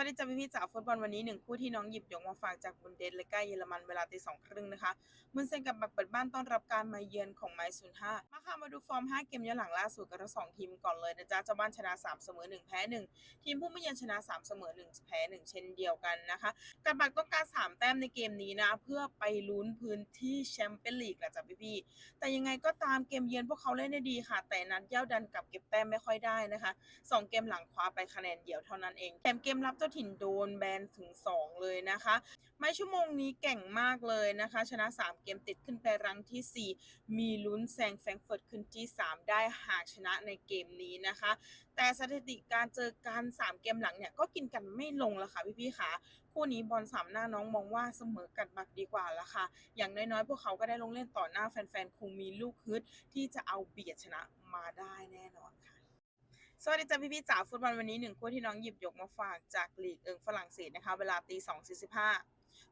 วัสดีจ้าพี่พี่จ๋าฟุตบอลวันนี้หนึ่งคู่ที่น้องหยิบยกมาฝากจากบุนเดสเลกาเยอรมันเวลาตีสองครึ่งนะคะมุนเซนกับบักเปิดบ้านต้อนรับการมาเยือนของไมซ์ศูนย์ห้ามาค่ะมาดูฟอร์ม 5 เกมย้อนหลังล่าสุดกับทั้งสองทีมก่อนเลยนะจ๊ะเจ้าบ้านชนะ 3 เสมอ 1 แพ้ 1 ทีมผู้ไมาเยือนชนะ 3 เสมอ 1 แพ้ 1 เช่นเดียวกันนะคะการบักต้องการ 3 แต้มในเกมนี้นะเพื่อไปลุ้นพื้นที่แชมเปี้ยนลีกแหละจ้ะพี่พี่ๆแต่ยังไงก็ตามเกมเยือนพวกเขาเล่นได้ดีค่ะ แต่นัดเย้าดันกับเก็บแต้มไม่ค่อยได้นะคะสองเกมหลังคว้าไปคะแนนเดียวเท่านั้นเองแถมเกมรับเจ้าถิ่นโดนแบนถึง 2 เลยนะคะ ไม่ชั่วโมงนี้เก่งมากเลยนะคะ ชนะ 3 เกมติดขึ้นไปรังทีสี่4 มีลุ้นแซงแฟรงเฟิร์ตขึ้นที่ 3 ได้หากชนะในเกมนี้นะคะ แต่สถิติการเจอกัน 3 เกมหลังเนี่ยก็กินกันไม่ลงแล้วค่ะพี่ๆค่ะคู่นี้บอลสามหน้าน้องมองว่าเสมอกันบักดีกว่าละค่ะ อย่างน้อยๆ พวกเขาก็ได้ลงเล่นต่อหน้าแฟนๆ คงมีลูกฮึดที่จะเอาเบียดชนะมาได้แน่นอนค่ะ สวัสดีจ้าพี่พี่ๆจ๋าฟุตบอลวันนี้หนึ่งคู่ที่น้องหยิบยกมาฝากจากลีกเอิงฝรั่งเศสนะคะ เวลาตีสองสี่สิบห้า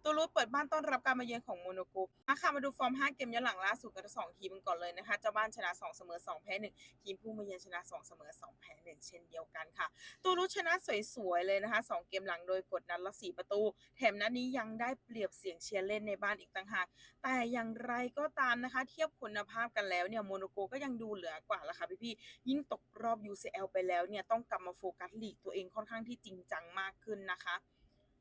ตัวรูทเปิดบ้านต้อนรับการมาเยือนของโมโนโกมาค่ะมาดูฟอร์ม 5 เกมย้อนหลังล่าสุดกันทั้งสองทีมกันก่อนเลยนะคะเจ้าบ้านชนะ 2 เสมอ 2 แพ้ 1 ทีมผู้มาเยือนชนะ 2 เสมอ 2 แพ้ 1 เช่นเดียวกันค่ะ ตัวรูทชนะสวยๆเลยนะคะ 2 เกมหลังโดยกดนัดละ 4 ประตู แถมนัดนี้ยังได้เปรียบเสียงเชียร์เล่นในบ้านอีกต่างหาก แต่อย่างไรก็ตามนะคะ เทียบคุณภาพกันแล้วเนี่ยโมโนโกก็ยังดูเหลือกว่าละค่ะพี่ๆยิ่งตกรอบ UCL ไปแล้วเนี่ยต้องกลับมาโฟกัสลีกตัวเองค่อนข้างที่จริงจังมากขึ้นนะคะ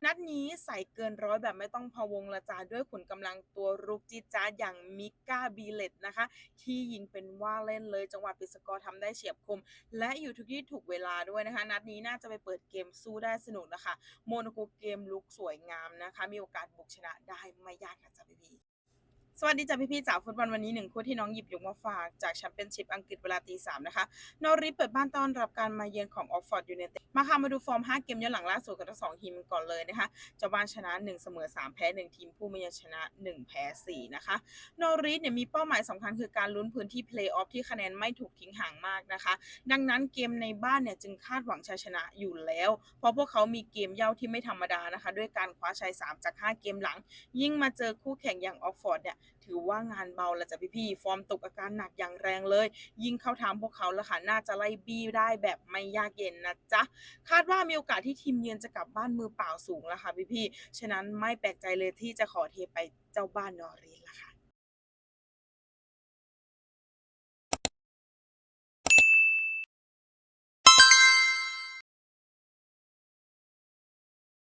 นัดนี้ใส่เกินร้อยแบบไม่ต้องพะวงละจ้าด้วยขุนกำลังตัวรุกจิจ้าอย่างมิก้าบีเลตนะคะที่ยิงเป็นว่าเล่นเลยจังหวะปิดสกอร์ทำได้เฉียบคม และอยู่ทุกที่ถูกเวลาด้วยนะคะ นัดนี้น่าจะไปเปิดเกมสู้ได้สนุกนะคะ โมโนโกเกมลุกสวยงามนะคะ มีโอกาสบุกชนะได้ไม่ยากค่ะจ้าพี่พี สวัสดีจ้าพี่ๆจากฟุตบอลวันนี้หนึ่งคู่ที่น้องหยิบยกมาฝากจากแชมเปี้ยนชิพอังกฤษเวลาตีสามนะคะนอริเปิดบ้านต้อนรับการมาเยือนของออกฟอร์ดยูไนเต็ดมาค่ะมาดูฟอร์ม 5 เกมย้อนหลังล่าสุดกับทั้งสองทีมกันก่อนเลยนะคะเจ้าบ้านชนะ 1 เสมอ 3 แพ้ 1 ทีมผู้มาเยือนชนะ 1 แพ้ 4 นะคะนอริสเนี่ยมีเป้าหมายสำคัญคือการลุ้นพื้นที่เพลย์ออฟที่คะแนนไม่ถูกทิ้งห่างมากนะคะ ดังนั้นเกมในบ้านเนี่ยจึงคาดหวังชัยชนะอยู่แล้ว เพราะพวกเขามีเกมเย่าที่ไม่ธรรมดานะคะ ด้วยการคว้าชัย3จาก5 เกมหลัง ยิ่งมาเจอคู่แข่งอย่างออกฟอร์ดเนี่ยถือว่างานเบาแล้วจ้ะพี่ๆฟอร์มตกอาการหนักอย่างแรงเลย ยิ่งเข้าทางพวกเขาแล้วค่ะน่าจะไล่บี้ได้แบบไม่ยากเย็นนะจ๊ะคาดว่ามีโอกาสที่ทีมเยือนจะกลับบ้านมือเปล่าสูงแล้วค่ะพี่ๆฉะนั้นไม่แปลกใจเลยที่จะขอเทไปเจ้าบ้านนอรินละค่ะ